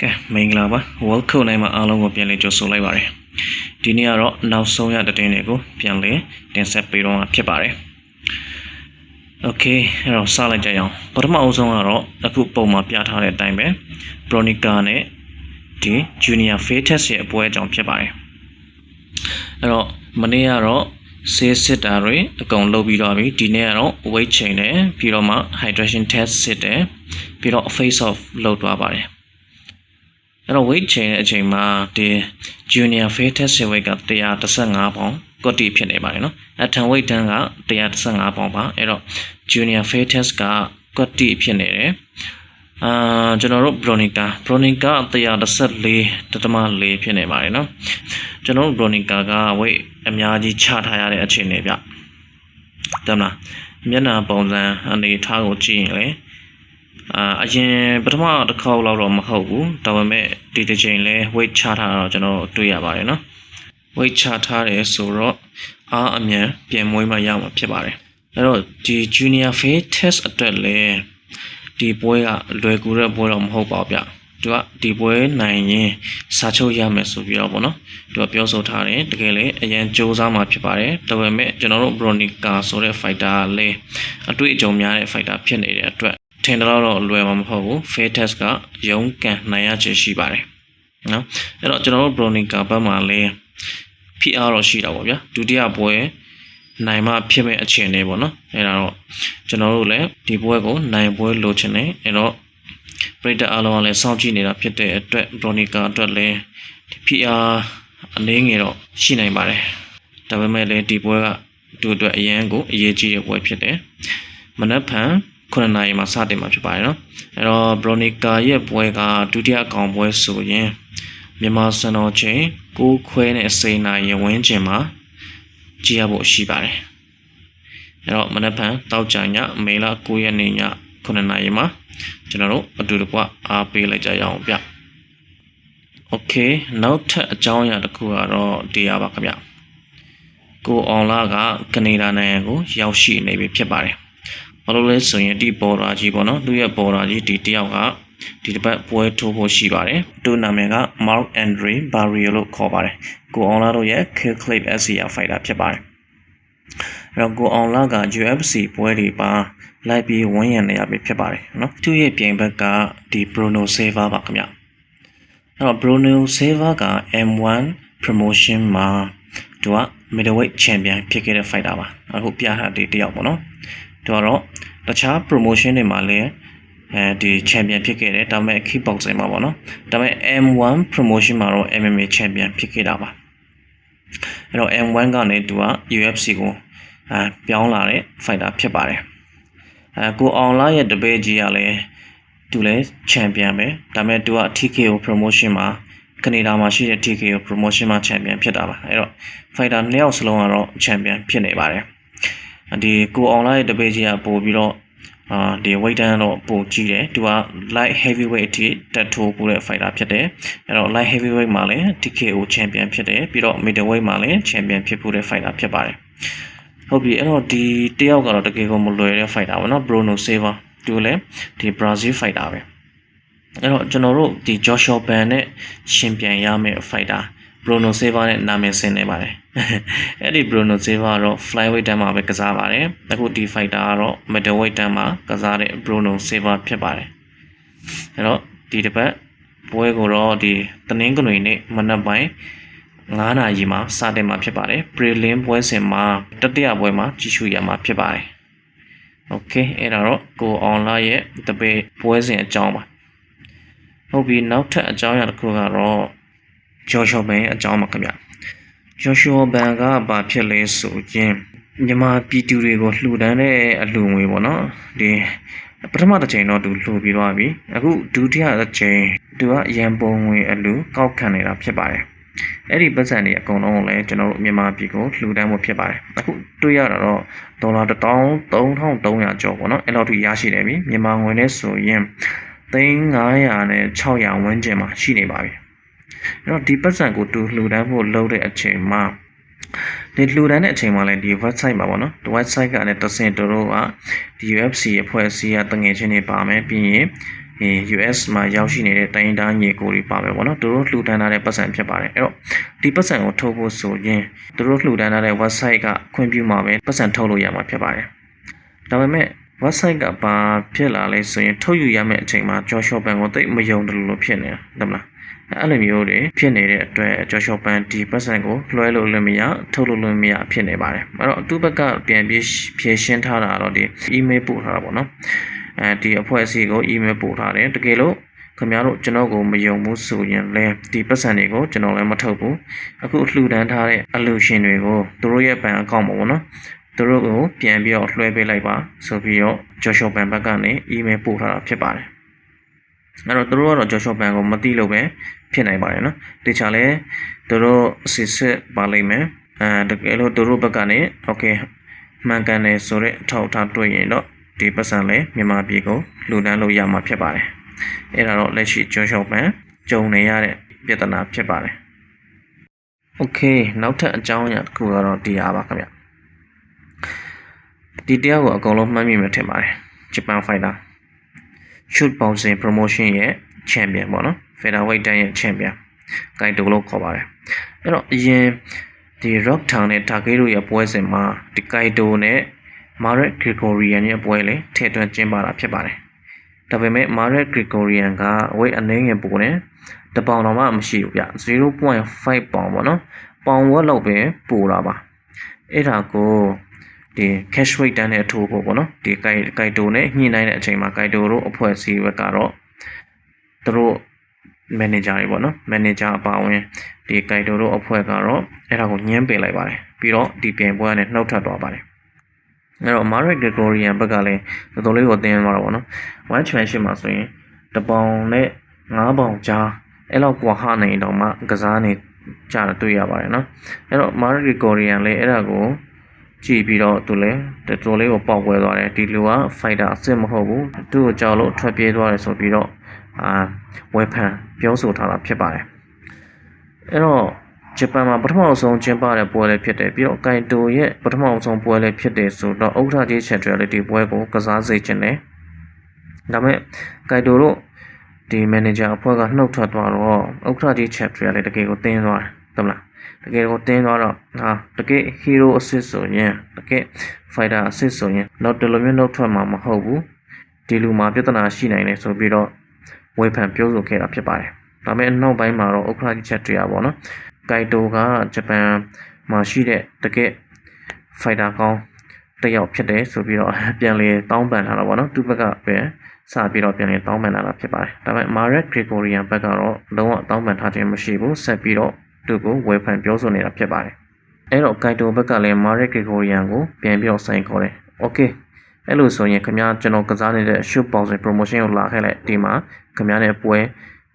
ကဲမင်္ဂလာပါ World Cup နိုင်မှာအားလုံးကိုပြန်လည်ကြိုဆိုလိုက်ပါတယ်ဒီနေ့ကတော့နောက်ဆုံးရတဲ့တင်တွေကိုပြန်လည်တင်ဆက်ပေးတော့မှာဖြစ်ပါတယ် Okay အဲ့တော့စလိုက်ကြရအောင်ပထမအဆုံးကတော့အခုပုံမှာပြထားတဲ့အတိုင်းပဲ Bronica နဲ့ဒီ Junior Fair Test ရဲ့အပွဲအကြောင်းဖြစ်ပါတယ်အဲ့တော့မနေ့ကတော့ဆေးစစ်တာတွေအကုန်လုပ်ပြီးတော့ပြီဒီနေ့ကတော့ weight chain နဲ့ပြီးတော့မှ hydration test စစ်တယ်ပြီးတော့ face off လုပ်သွားပါတယ် အဲ့တော့ weight change တဲ့အချိန်မှာဒီ junior fair test weight က115ပေါင်ကွတီဖြစ်နေပါတယ်နော်အထံ weight တန်းက115ပေါင်ပါအဲ့တော့ junior fair test ကကွတီဖြစ်နေတယ်အာကျွန်တော်တို့ bronica bronica 114.4ဖြစ်နေပါတယ်နော်ကျွန်တော်တို့ bronica က weight အများကြီးချထားရတဲ့အခြေအနေဗျတမလားမျက်နှာပုံစံအနေထားကိုကြည့်ရင်လေ အာအရင်ပထမတစ်ခေါက်လောက်တော့မဟုတ်ဘူးဒါပေမဲ့ဒီတစ်ချိန်လဲ weight ချထားတာတော့ကျွန်တော်တွေ့ရပါတယ်နော် weight ချထားတယ်ဆိုတော့အားအမြန်ပြင်မွေးမှရမှာဖြစ်ပါတယ်အဲ့တော့ဒီ junior fair test အတွက်လဲဒီပွဲကလွယ်ကူတဲ့ပွဲတော့မဟုတ်ပါဘူးဗျသူကဒီပွဲနိုင်ရင်စာချုပ်ရမယ်ဆိုပြီးတော့ဗောနော်သူကပြောဆိုထားတယ်တကယ်လေအရင်စူးစမ်းမှာဖြစ်ပါတယ်ဒါပေမဲ့ကျွန်တော်တို့ Bronica ဆိုတဲ့ fighter ကလည်းအတွေ့အကြုံများတဲ့ fighter ဖြစ်နေတဲ့အတွက် ထင်တော့တော့လွယ်မှာမဟုတ်ဘူး fair test ကရုံးကန်နိုင်ရခြင်းရှိပါတယ်နော်အဲ့တော့ကျွန်တော်တို့ bronica ဘက်မှာလည်း PR တော့ရှိတာပေါ့ဗျာဒုတိယပွဲနိုင်မှဖြစ်မဲ့အခြေအနေပေါ့နော်အဲ့ဒါတော့ကျွန်တော်တို့လည်းဒီပွဲကိုနိုင်ပွဲလိုချင်တယ်အဲ့တော့ပရိသတ်အားလုံးကလည်းစောင့်ကြည့်နေတာဖြစ်တဲ့အတွက် bronica အတွက်လည်းဒီ PR အနေငယ်တော့ရှိနိုင်ပါတယ်ဒါပေမဲ့လည်းဒီပွဲကသူ့အတွက်အရန်ကိုအရေးကြီးတဲ့ပွဲဖြစ်တယ်မနက်ဖြန် 9နာရီမှာစတင်မှာဖြစ်ပါတယ်နော်အဲ့တော့ Bronica ရဲ့ပွဲကဒုတိယကောင်ပွဲဆိုရင်မြန်မာစံတော်ချိန်9ခွဲနဲ့10နာရီဝန်းကျင်မှာကြည့်ရဖို့ရှိပါတယ်အဲ့တော့မနက်ဖြန်တောက်ကြညမေလ9ရက်နေ့ည9နာရီမှာကျွန်တော်တို့အတူတကွအားပေးလိုက်ကြရအောင်ဗျ Okay နောက်ထပ်အကြောင်းအရာတစ်ခုကတော့ဒီရပါခင်ဗျကိုအောင်လာကကနေဒါနိုင်ငံကိုရောက်ရှိနေပြီဖြစ်ပါတယ် ဘာလို့လဲဆိုရင်ဒီပေါ်ရာကြီးပေါ့နော်သူရဲ့ပေါ်ရာကြီးဒီတယောက်ကဒီတစ်ပတ်ပွဲထိုးဖို့ရှိပါတယ်သူ့နာမည်က Mark Andre Barrio လို့ခေါ်ပါတယ်ကိုအောင်လာတို့ရဲ့ Kill Clip SCR fighter ဖြစ်ပါတယ်အဲ့တော့ကိုအောင်လာက UFC ပွဲတွေပါလိုက်ပြီးဝန်းရံနေရပြီဖြစ်ပါတယ်နော်သူ့ရဲ့ပြိုင်ဘက်ကဒီ Bruno Silva ပါခင်ဗျအဲ့တော့ Bruno Silva က M1 promotion မှာသူက middleweight champion ဖြစ်ခဲ့တဲ့ fighter ပါအခုပြထားတဲ့တယောက်ပေါ့နော် သူကတော့တခြား promotion တွေမှာလည်းအဲဒီ champion ဖြစ်ခဲ့တယ်ဒါပေမဲ့ kickboxing မှာပေါ့နော်ဒါပေမဲ့ M1 promotion မှာတော့ MMA champion ဖြစ်ခဲ့တာပါအဲ့တော့ M1 ကနေသူက UFC ကိုအဲပြောင်းလာတဲ့ fighter ဖြစ်ပါတယ်အဲကိုအောင်လာရဲ့တပည့်ကြီးကလည်းသူလည်း champion ပဲဒါပေမဲ့သူက TKO promotion မှာကနေဒါမှာရှိတဲ့ TKO promotion မှာ champion ဖြစ်တာပါအဲ့တော့ fighter နှစ်ယောက်စလုံးကတော့ champion ဖြစ်နေပါတယ် ဒီကိုအောင်လာရဲ့တပည့်ကြီးကပို့ပြီးတော့အာဒီ weight တန်းတော့ပိုကြီးတယ်သူက light heavyweight အထိတက်ထိုးပို့တဲ့ fighter ဖြစ်တယ်အဲ့တော့ light heavyweight မှာလည်း TKO champion ဖြစ်တယ်ပြီးတော့ middleweight မှာလည်း champion ဖြစ်ပို့တဲ့ fighter ဖြစ်ပါတယ်ဟုတ်ပြီအဲ့တော့ဒီတယောက်ကတော့တကယ်ကိုမလွယ်တဲ့ fighter ပါနော် Bruno Silva သူလည်းဒီ Brazil fighter ပဲအဲ့တော့ကျွန်တော်တို့ဒီ Joshua Ban နဲ့ရှင်ပြိုင်ရမယ့် fighter Bruno Silva နဲ့နာမည်ဆင်းနေပါတယ်အဲ့ဒီ Bruno Silva ကတော့ flyweight တန်းမှာပဲကစားပါတယ်အခုဒီ fighter ကတော့ middleweight တန်းမှာကစားတဲ့ Bruno Silva ဖြစ်ပါတယ်အဲ့တော့ဒီတစ်ပတ်ပွဲကိုတော့ဒီတနင်္ဂနွေနေ့မနက်ပိုင်း9နာရီမှာစတင်မှာဖြစ်ပါတယ် prelim ပွဲစဉ်မှာတတိယပွဲမှာကြီးစုရမှာဖြစ်ပါတယ် okay အဲ့ဒါတော့ကိုအောင်လာရဲ့တပည့်ပွဲစဉ်အကြောင်းပါဟုတ်ပြီနောက်ထပ်အကြောင်းအရာတစ်ခုကတော့ ဂျော်ရှော်ဘန်ရဲ့အကြောင်းပါခင်ဗျဂျော်ရှော်ဘန်ကဘာဖြစ်လဲဆိုရင်မြန်မာပြည်သူတွေကိုလှူဒန်းတဲ့အလှူငွေပေါ့နော်ဒီပထမတစ်ချိန်တော့သူလှူပြီးသွားပြီအခုဒုတိယတစ်ချိန်သူကရန်ပုံငွေအလှူကောက်ခံနေတာဖြစ်ပါတယ်အဲ့ဒီပတ်စံတွေအကုန်လုံးကိုလည်းကျွန်တော်တို့မြန်မာပြည်ကိုလှူဒန်းဖို့ဖြစ်ပါတယ်အခုတွေ့ရတာတော့ဒေါ်လာ13300ကျော်ပေါ့နော်အဲ့လောက်ထိရရှိတယ်ပြီမြန်မာငွေနဲ့ဆိုရင်3500နဲ့600ဝန်းကျင်မှာရှိနေပါပြီ အဲ့တော့ဒီပတ်စံကိုသူလှူဒန်းဖို့လုပ်တဲ့အချိန်မှာဒီလှူဒန်းတဲ့အချိန်မှာလည်းဒီ website မှာပေါ့နော်ဒီ website ကလည်းတဆင်တို့ကဒီ UFC အဖွဲ့အစည်းကတငယ်ချင်းတွေပါမယ်ပြီးရင်ဒီ US မှာရောက်ရှိနေတဲ့တိုင်းဒေသညီကိုတွေပါမယ်ပေါ့နော်သူတို့လှူဒန်းထားတဲ့ပတ်စံဖြစ်ပါတယ်အဲ့တော့ဒီပတ်စံကိုထုတ်ဖို့ဆိုရင်သူတို့လှူဒန်းထားတဲ့ website ကခွင့်ပြုမှာပဲပတ်စံထုတ်လို့ရမှာဖြစ်ပါတယ်ဒါပေမဲ့ website ကဘာဖြစ်လာလဲဆိုရင်ထုတ်ယူရမယ့်အချိန်မှာ Joshua Ban ကိုသိပ်မယုံတယ်လို့ဖြစ်နေတာဟုတ်မလား အဲ့လိုမျိုးတွေဖြစ်နေတဲ့အတွက် Joshua Ban ဒီပတ်စံကိုလွှဲလို့လည်းမရထုတ်လို့လည်းမရဖြစ်နေပါတယ်အဲ့တော့သူ့ဘက်ကပြန်ပြီးဖြည့်ရှင်းထားတာတော့ဒီ email ပို့ထားတာပေါ့နော်အဲဒီအဖွဲ့အစည်းကို email ပို့ထားတယ်တကယ်လို့ခင်ဗျားတို့ကျွန်တော်ကိုမယုံဘူးဆိုရင်လည်းဒီပတ်စံတွေကိုကျွန်တော်လည်းမထုတ်ဘူးအခုလှူဒန်းထားတဲ့အလူရှင်တွေကိုသူတို့ရဲ့ဘဏ်အကောင့်မှာပေါ့နော်သူတို့ကိုပြန်ပြီးတော့လွှဲပေးလိုက်ပါဆိုပြီးတော့ Joshua Ban ဘက်ကနေ email ပို့ထားတာဖြစ်ပါတယ်အဲ့တော့သူတို့ကတော့ Joshua Ban ကိုမသိလို့ပဲ ဖြစ်နိုင်ပါတယ်နော်တခြားလဲသူတို့စစ်စစ်ပါလိမ့်မယ်အဲတကယ်လို့သူတို့ဘက်ကနေ okay မှန်ကန်တယ်ဆိုတဲ့အထောက်အထားတွေ့ရင်တော့ဒီပတ်စံလဲမြန်မာပြည်ကိုလူဒန်းလို့ရမှာဖြစ်ပါတယ်အဲ့ဒါတော့လက်ရှိ Joshua Ban ကြုံနေရတဲ့ပြဿနာဖြစ်ပါတယ် okay နောက်ထပ်အကြောင်းအရာတစ်ခုကတော့ဒီအားပါခင်ဗျဒီတရားကိုအကုန်လုံးမှတ်မိမယ်ထင်ပါတယ်ဂျပန်ဖိုက်တာ shoot bouncing promotion ရဲ့ champion ပေါ့နော် featherweight တန်းရဲ့ champion ဂိုင်တိုလို့ခေါ်ပါတယ်အဲ့တော့အရင်ဒီ rock town နဲ့ takeru ရဲ့ပွဲစဉ်မှာဒီဂိုင်တိုနဲ့ Marek Grigorian ရဲ့ပွဲလေထည့်သွင်းကျင်းပတာဖြစ်ပါတယ်ဒါပေမဲ့ Marek Grigorian က weight အနည်းငယ်ပိုနေတပေါင်တော့မှမရှိဘူးဗျ0.5ပေါင်ပေါ့နော်ပေါင်ဝက်လောက်ပဲပိုတာပါအဲ့ဒါကိုဒီ cash weight တန်းနဲ့ထိုးဖို့ပေါ့နော်ဒီ guide guide တိုနဲ့ညှိနှိုင်းတဲ့အချိန်မှာ guide တိုတို့အဖွဲ့အစည်းဘက်ကတော့သူတို့ manager တွေပေါ့နော် manager အပါအဝင်ဒီ guide တိုတို့အဖွဲ့ကတော့အဲ့ဒါကိုညှင်းပယ်လိုက်ပါတယ်ပြီးတော့ဒီပြင်ပွဲကနေနှုတ်ထွက်သွားပါတယ်အဲ့တော့ Marek Gregorian ဘက်ကလည်းတော်တော်လေးကိုတင်းသွားတာပေါ့နော် one championship မှာဆိုရင်တပေါင်နဲ့9ပေါင်ကြားအဲ့လောက်ကွာဟနိုင်တော့မှကစားနေကြတာတွေ့ရပါတယ်နော်အဲ့တော့ Marek Gregorian လည်းအဲ့ဒါကိုကြည့်ပြီးတော့သူလည်းတော်တော်လေးကိုပေါက်ပွဲသွားတယ်ဒီလူက fighter အစ်စ်မဟုတ်ဘူးသူ့ကိုကြောက်လို့ထွက်ပြေးသွားတယ်ဆိုပြီးတော့ အာဝေဖန်ပြောဆိုထားတာဖြစ်ပါတယ်အဲ့တော့ဂျပန်မှာပထမဆုံးကျင်းပတဲ့ပွဲလည်းဖြစ်တယ်ပြီးတော့ကိုင်တိုရဲ့ပထမဆုံးပွဲလည်းဖြစ်တယ်ဆိုတော့ဥက္ကဋ္ဌကြီးချက်တွေလည်းဒီပွဲကိုကစားစေချင်တယ်ဒါပေမဲ့ကိုင်တိုတို့ဒီ manager အဖွဲ့ကနှုတ်ထွက်သွားတော့ဥက္ကဋ္ဌကြီးချက်တွေလည်းတကယ်ကိုတင်းသွားတယ်ဟုတ်မလားတကယ်ကိုတင်းသွားတော့ဟာတကယ် hero assist ဆိုရင်တကယ် fighter assist ဆိုရင်တော့ဒီလိုမျိုးနှုတ်ထွက်မှာမဟုတ်ဘူးဒီလူမှာပြဿနာရှိနိုင်တယ်ဆိုပြီးတော့ ဝေဖန်ပြောဆိုခဲ့တာဖြစ်ပါတယ်ဒါပေမဲ့နောက်ပိုင်းမှာတော့ဥက္ကဋ္ဌကြီးချက်တွေရပါတော့ဂိုင်တိုကဂျပန်မှာရှိတဲ့တကယ် fighter ကောင်းတစ်ယောက်ဖြစ်တယ်ဆိုပြီးတော့ပြန်လေတောင်းပန်ထားတာပေါ့နော်သူ့ဘက်ကပဲစပြီးတော့ပြန်လေတောင်းပန်လာတာဖြစ်ပါတယ်ဒါပေမဲ့ Marek Gregorian ဘက်ကတော့လုံးဝတောင်းပန်ထားခြင်းမရှိဘူးဆက်ပြီးတော့သူ့ကိုဝေဖန်ပြောဆိုနေတာဖြစ်ပါတယ်အဲ့တော့ Kaito ဘက်ကလည်း Marek Gregorian ကိုပြန်ပြီးတော့ဆိုင်ခေါ်တယ် okay အဲ့လိုဆိုရင်ခင်ဗျားကျွန်တော်ကစားနေတဲ့ shoot boxing promotion ကိုလာခဲ့လိုက်ဒီမှာခင်ဗျားနဲ့ပွဲ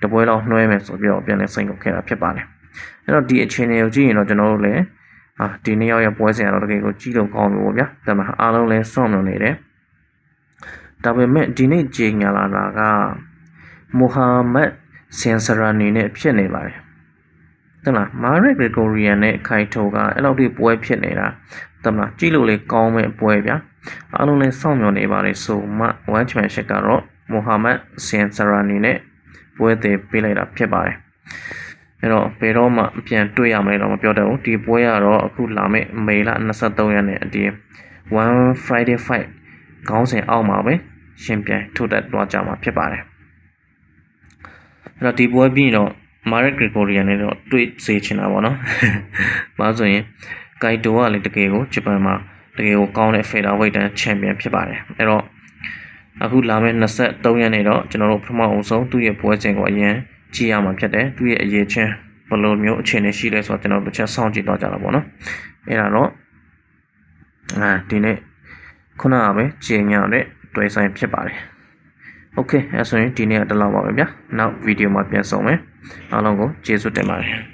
တပွဲလောက်နှွှဲမယ်ဆိုပြီးတော့ပြန်လဲဆိုင်ခေါ်ခဲ့တာဖြစ်ပါတယ်အဲ့တော့ဒီအခြေအနေကိုကြည့်ရင်တော့ကျွန်တော်တို့လည်းအာဒီနေ့ရောက်ရဲ့ပွဲစဉ်ကတော့တကယ်ကိုကြီးလို့ကောင်းပြီပေါ့ဗျာဒါမှအားလုံးလည်းစောင့်မျှော်နေတယ်ဒါပေမဲ့ဒီနေ့ကြေညာလာတာကမူဟာမက်ဆင်ဆရာနီနဲ့ဖြစ်နေပါတယ်တမလားမာရက်ဂရီဂိုရီယန်နဲ့ခိုင်တိုကအဲ့လောက်ထိပွဲဖြစ်နေတာတမလားကြည့်လို့လေကောင်းမဲ့ပွဲဗျာ အားလုံးလည်းစောင့်မျှော်နေပါတယ်ဆိုမှဝမ်ချန်ရှစ်ကတော့မူဟာမက်ဆင်ဆရာနီနဲ့ပွဲသေးပေးလိုက်တာဖြစ်ပါတယ်အဲ့တော့ဘယ်တော့မှပြန်တွေ့ရမယ်တော့မပြောတတ်ဘူးဒီပွဲကတော့အခုလာမယ့်မေလ23ရက်နေ့အတင်း one friday fight ခေါင်းစဉ်အောက်မှာပဲရှင်ပြန်ထုတ်တက်သွားကြမှာဖြစ်ပါတယ်အဲ့တော့ဒီပွဲပြီးတော့ Marek Gregorian နဲ့တော့တွေ့စေချင်တာပေါ့နော်။ဘာလို့ဆိုရင်ဂိုင်တိုကလည်းတကယ်ကိုဂျပန်မှာ တကယ်ကိုကောင်းတဲ့ featherweight တန်းချန်ပီယံဖြစ်ပါတယ်။အဲ့တော့အခုလာမယ့်23ရက်နေ့တော့ကျွန်တော်တို့ပထမအောင်ဆုံးသူ့ရဲ့ပွဲစဉ်ကိုအရင်ကြည့်ရမှာဖြစ်တယ်သူ့ရဲ့အရေးချင်းဘယ်လိုမျိုးအခြေအနေရှိလဲဆိုတော့ကျွန်တော်တို့တစ်ချက်စောင့်ကြည့်တော့ကြတာပေါ့နော်အဲ့ဒါတော့အာဒီနေ့ခုနကပဲချိန်ညာတဲ့တွေ့ဆိုင်ဖြစ်ပါတယ်โอเคအဲဆိုရင်ဒီနေ့ကတလောက်ပါပဲဗျာနောက်ဗီဒီယိုမှာပြန်ဆုံမယ်အားလုံးကိုကျေးဇူးတင်ပါတယ်